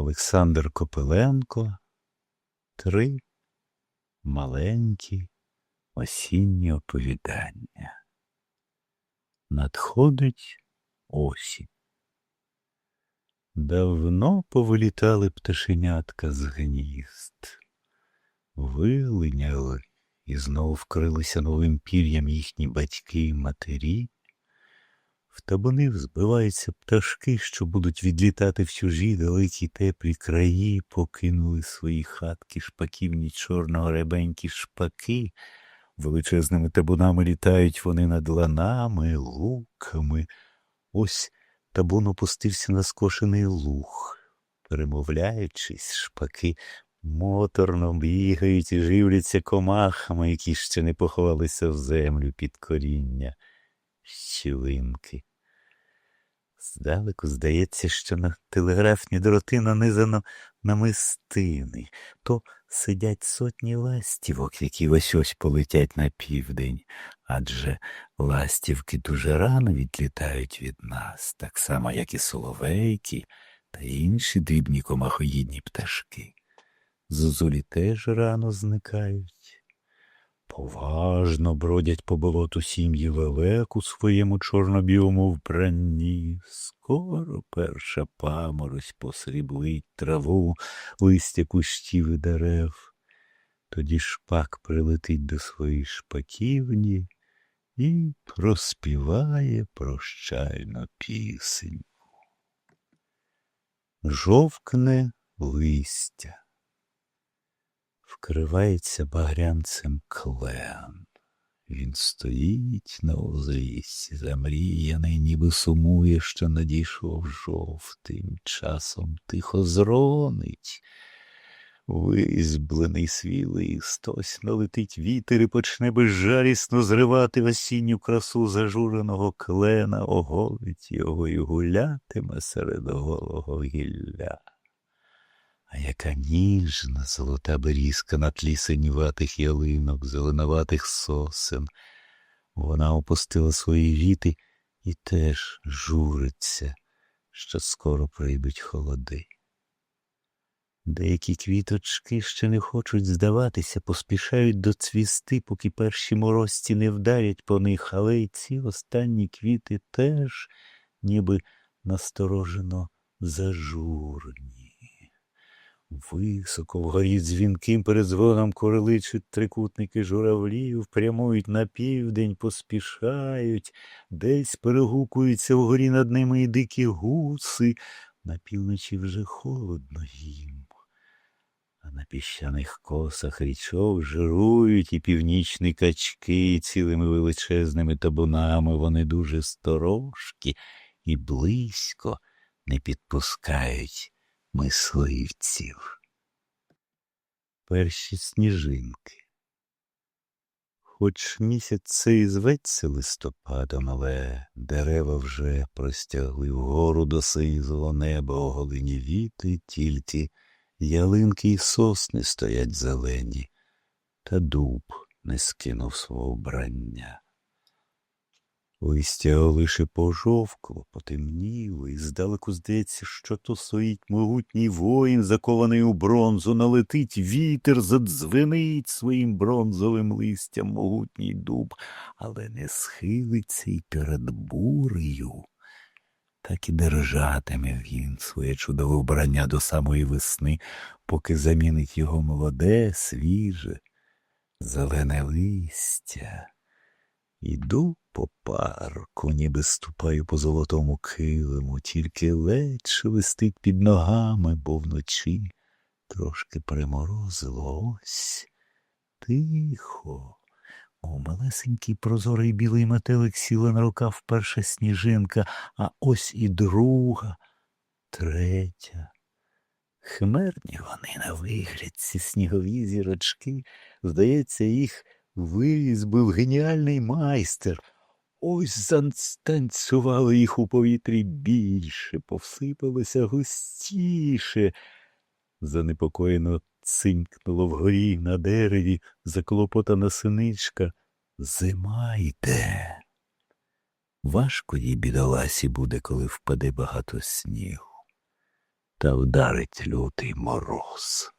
Олександр Копиленко. Три маленькі осінні оповідання. Надходить осінь. Давно повилітали пташенятка з гнізд, вилиняли і знов вкрилися новим пір'ям їхні батьки і матері. В табуни збиваються пташки, що будуть відлітати в чужі далекі теплі краї, покинули свої хатки шпаківні чорного ребенькі шпаки. Величезними табунами літають вони над ланами, луками. Ось табун опустився на скошений луг. Перемовляючись, шпаки моторно бігають і живляться комахами, які ще не поховалися в землю під коріння щілинки. Здалеку здається, що на телеграфні дроти нанизано намистини, то сидять сотні ластівок, які ось ось полетять на південь, адже ластівки дуже рано відлітають від нас, так само, як і соловейки та інші дрібні комахоїдні пташки. Зозулі теж рано зникають. Поважно бродять по болоту сім'ї лелек у своєму чорно-білому вбранні. Скоро перша паморозь посріблить траву, листя кущів і дерев. Тоді шпак прилетить до своєї шпаківні і проспіває прощальну пісеньку. Жовкне листя вкривається багрянцем клен. Він стоїть на узліссі, замріяний, ніби сумує, що надійшов жовтим, часом тихо зронить. Визблений свій лист, ось налетить вітер і почне безжалісно зривати осінню красу зажуреного клена, оголить його і гулятиме серед голого гілля. А яка ніжна золота берізка на тлі синюватих ялинок, зеленуватих сосен. Вона опустила свої віти і теж журиться, що скоро прийдуть холоди. Деякі квіточки ще не хочуть здаватися, поспішають до цвісти, поки перші морозці не вдарять по них, але й ці останні квіти теж ніби насторожено зажурні. Високо вгорі дзвінким перезвоном кореличуть трикутники журавлів, прямують на південь, поспішають, десь перегукуються вгорі над ними і дикі гуси. На півночі вже холодно їм. А на піщаних косах річок жирують і північні качки, і цілими величезними табунами вони дуже сторожкі і близько не підпускають мисливців. Перші сніжинки. Хоч місяць цей зветься листопадом, але дерева вже простягли вгору до сизого неба оголені віти, тільки ялинки й сосни стоять зелені, та дуб не скинув свого вбрання. Листя лише пожовкло, потемніло, і здалеку здається, що то стоїть могутній воїн, закований у бронзу, налетить вітер, задзвенить своїм бронзовим листям могутній дуб, але не схилиться й перед бурею. Так і держатиме він своє чудове вбрання до самої весни, поки замінить його молоде, свіже, зелене листя. Іду по парку, ніби ступаю по золотому килиму, тільки ледь шелестить під ногами, бо вночі трошки приморозило ось тихо. О, малесенький прозорий білий метелик сіла на рукав перша сніжинка, а ось і друга, третя. Хмерні вони на вигляд, ці снігові зірочки, здається, їх вирізбив геніальний майстер. Ось застанцювали їх у повітрі більше, повсипалося густіше. Занепокоєно цинькнуло вгорі на дереві заклопотана синичка. Зима йде. Важко їй бідоласі буде, коли впаде багато снігу. та вдарить лютий мороз.